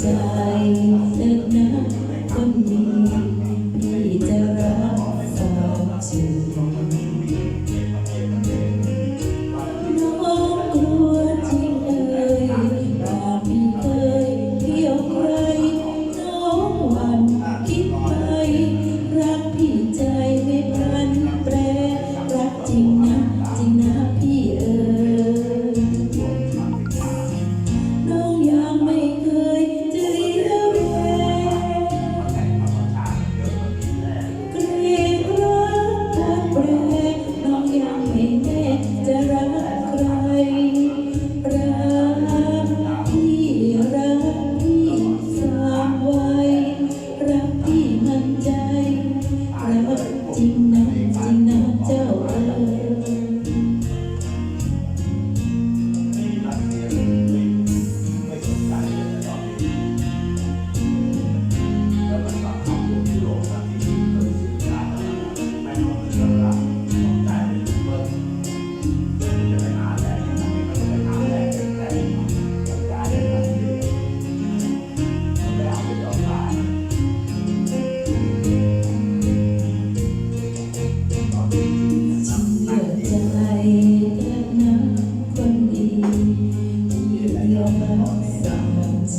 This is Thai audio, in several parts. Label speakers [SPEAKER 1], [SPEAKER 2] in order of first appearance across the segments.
[SPEAKER 1] ใจสักนะ
[SPEAKER 2] คนดี
[SPEAKER 1] พี่จะรักสาวธอ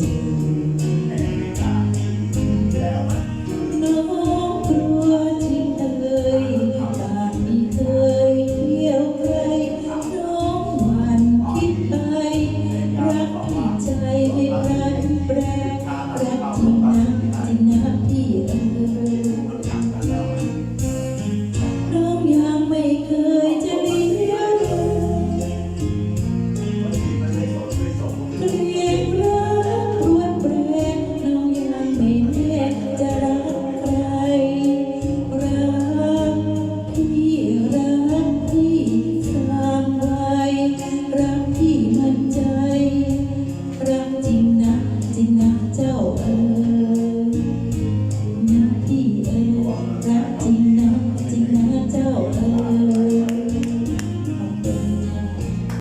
[SPEAKER 1] you.